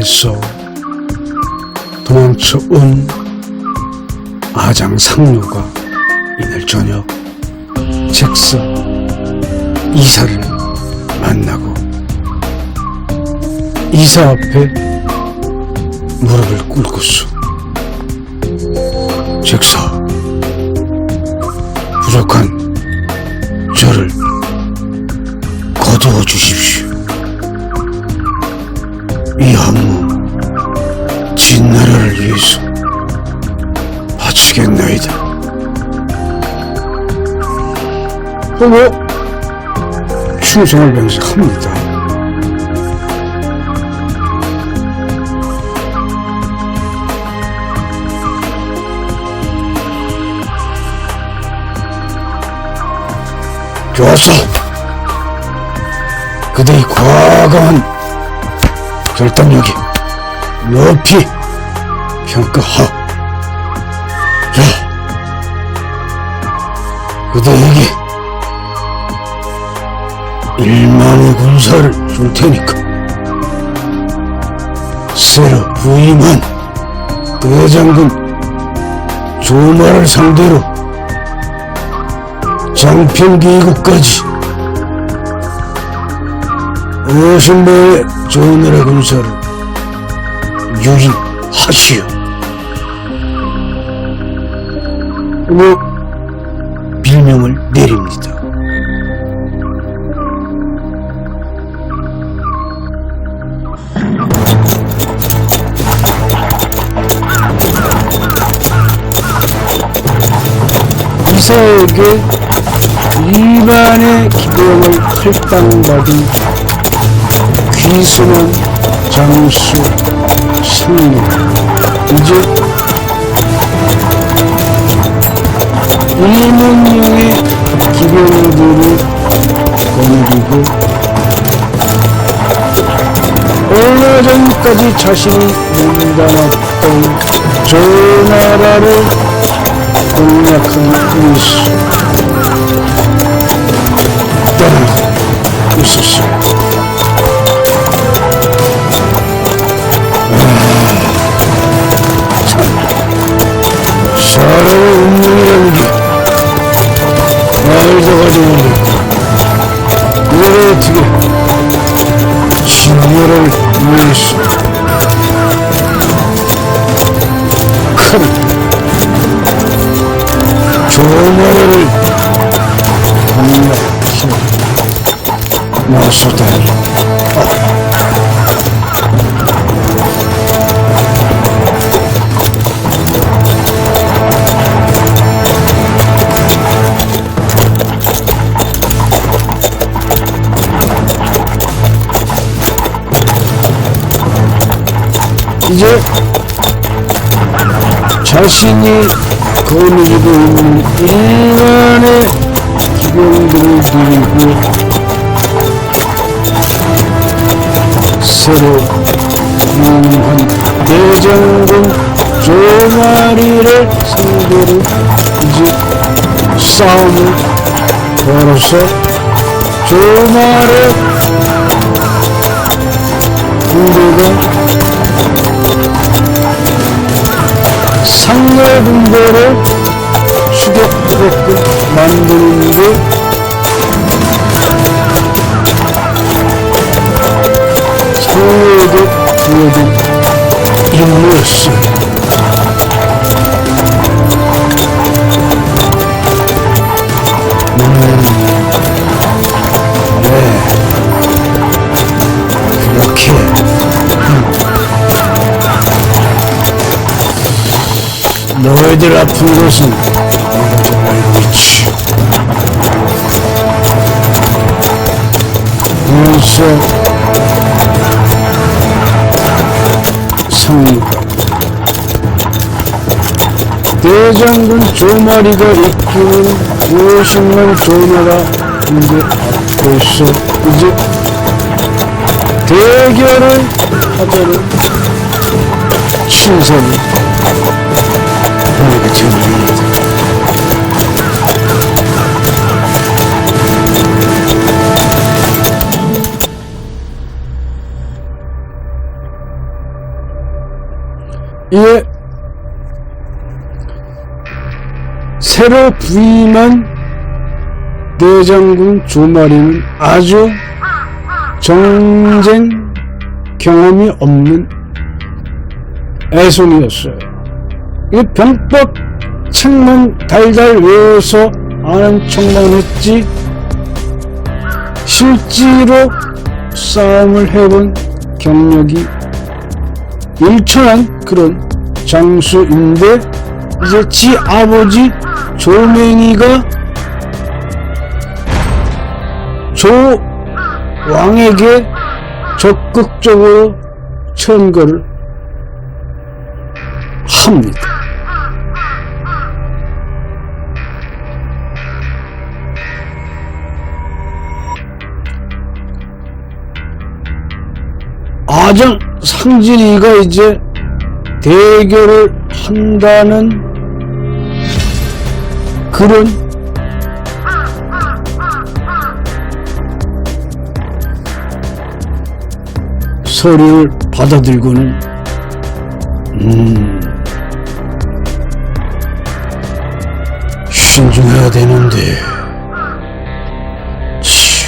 나라에서 도망쳐 온 아장 상류가 이날 저녁 잭스 이사를 만나고 이사 앞에 무릎을 꿇고서 잭스 어머, 충성을 명색합니다. 좋았어. 그대의 과감한 결단력이 높이 평가하. 자, 그대에게 일만의 군사를 줄 테니까 새로 부임한 대장군 조마를 상대로 장평기국까지 오신배의 조나라 군사를 유인하시오. 뭐 빌명을 내립니다. 이사에게 이만의 기병을 할당받은 귀순한 장수 승리 이제 이문용의 기병들을 거느리고 얼마 전까지 자신이 몸담았던 저 나라를 공략하기 위 이제 자신이 거느리고 있는 일만의 기병들을 들고 새로 유한 대장군 조마리를 상대로 이제 싸움을 걸어서 조마의 군대가 상대 군대를 추격하게끔 만드는 게 상대에게 보여준 임무였습니다. 너희들 아픈 것은 내가 잘 알고. 그래서 상류가 대장군 조마리가 이끄는 50만 조나라 군대 앞에서 이제 대결을 하자는 신선이 이에 새로 부임한 대장군 조마리는 아주 정쟁 경험이 없는 애송이었어요. 이 병법 책만 달달 외워서 아는 척만 했지 실제로 싸움을 해본 경력이 일천한 그런 장수인데 이제 지 아버지 조맹이가 조 왕에게 적극적으로 천거를 합니다. 아장 상진이가 이제 대결을 한다는 그런 소리를 받아들고는 음 신중해야 되는데. 치,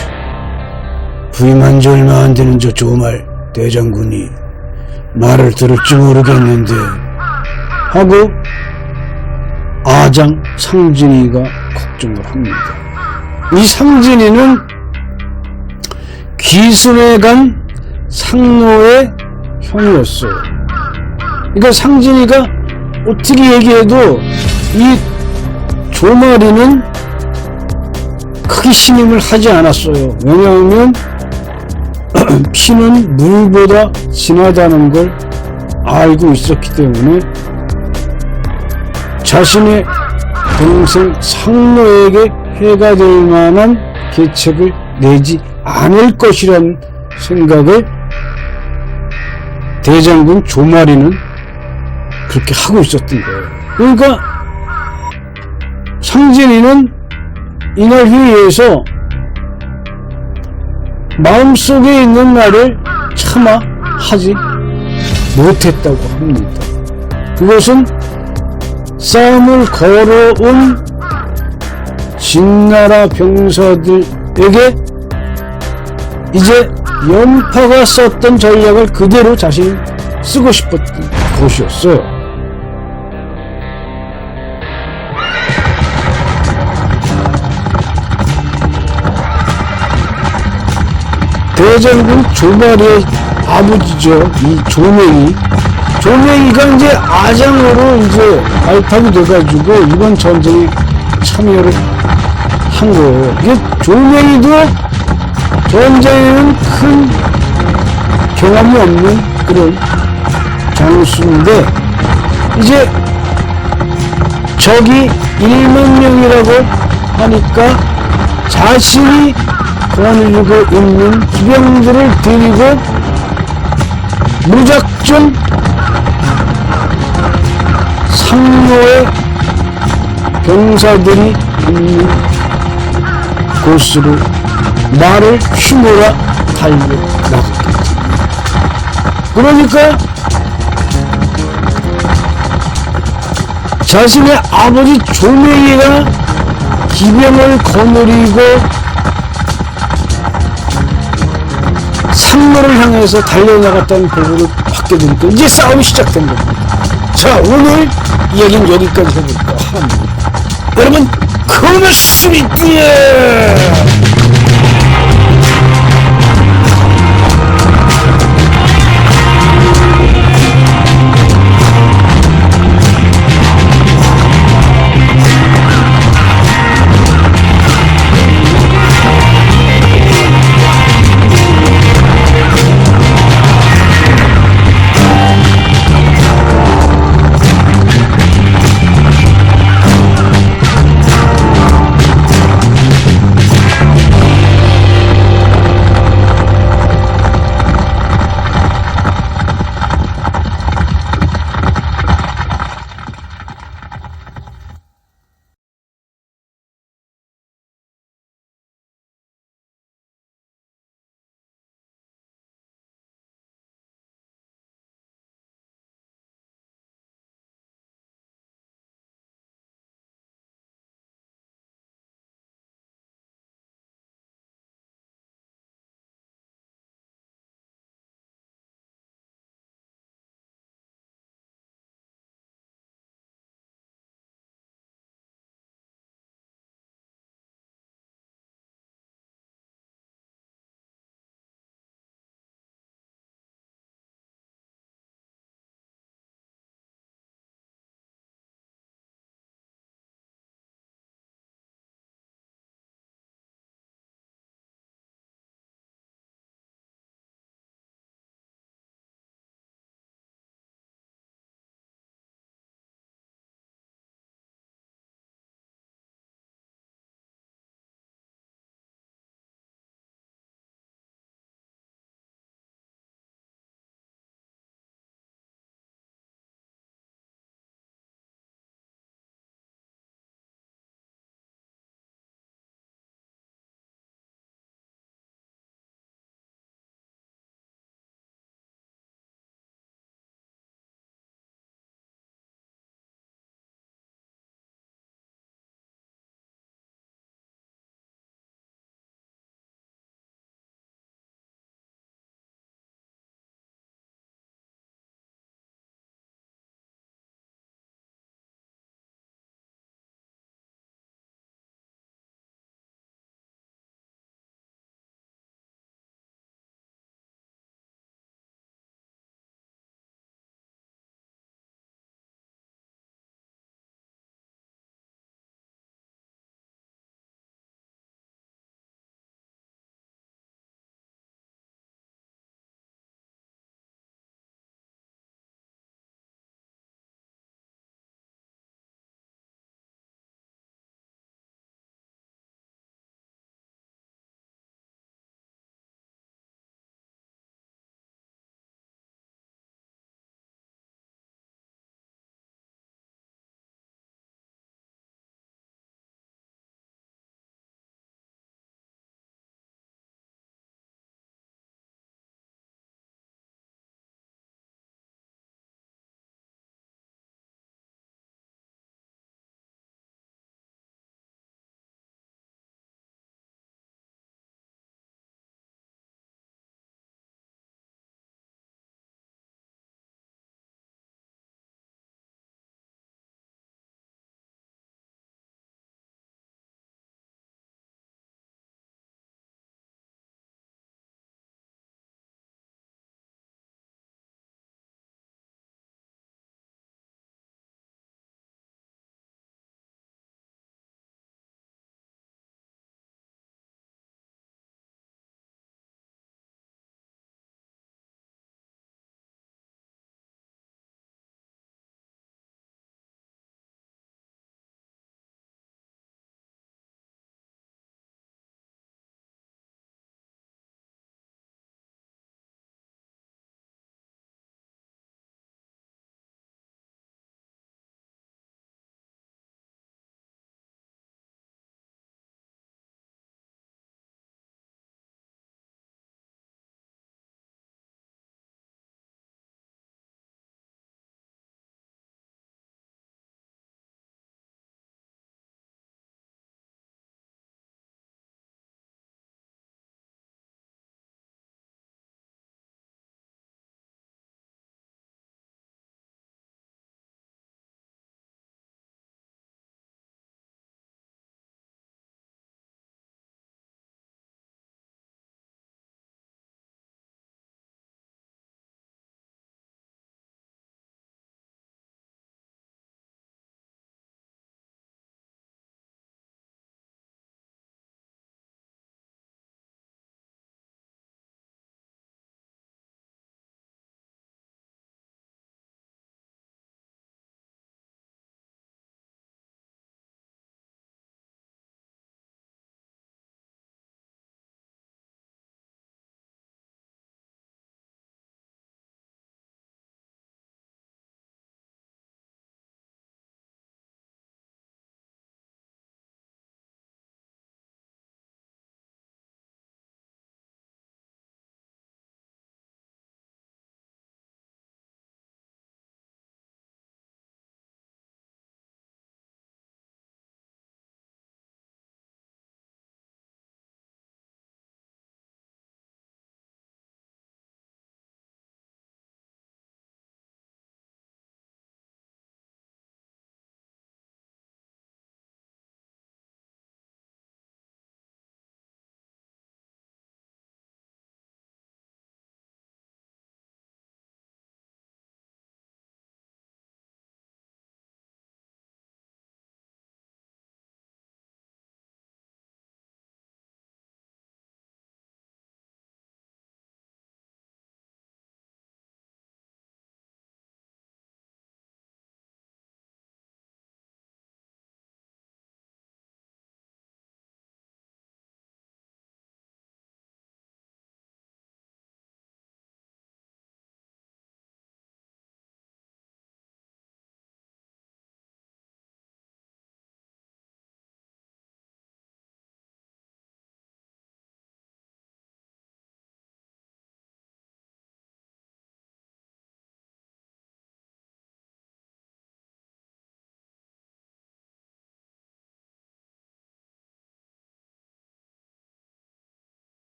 부임한 지 얼마 안 되는 저 조말 대장군이 말을 들을지 모르겠는데 하고 아장 상진이가 걱정을 합니다. 이 상진이는 기순에 간 상노의 형이었어요. 그러니까 상진이가 어떻게 얘기해도 이 조마리는 크게 신임을 하지 않았어요. 왜냐하면 피는 물보다 진하다는 걸 알고 있었기 때문에 자신의 동생 상노에게 해가 될 만한 계책을 내지 않을 것이라는 생각을 대장군 조마리는 그렇게 하고 있었던 거예요. 그러니까 상진이는 이날 회의에서 마음속에 있는 말을 차마 하지 못했다고 합니다. 그것은 싸움을 걸어온 진나라 병사들에게 이제 연파가 썼던 전략을 그대로 자신이 쓰고 싶었던 것이었어요. 대장군 조마리의 아버지죠. 이 조맹이. 조맹이가 이제 아장으로 이제 발탁이 돼가지고 이번 전쟁에 참여를 한 거예요. 이게 조맹이도 전쟁에는 큰 경험이 없는 그런 장수인데 이제 적이 1만 명이라고 하니까 자신이 거느리고 있는 기병들을 데리고 무작정 상로의 병사들이 있는 곳으로 말을 휘몰아 달려 나갔겠지. 그러니까 자신의 아버지 조명이가 기병을 거느리고 상로를 향해서 달려나갔다는 보고를 받게 되니까 이제 싸움이 시작된 겁니다. 자 오늘 이야기는 여기까지 해볼까 합니다. 여러분 뒤에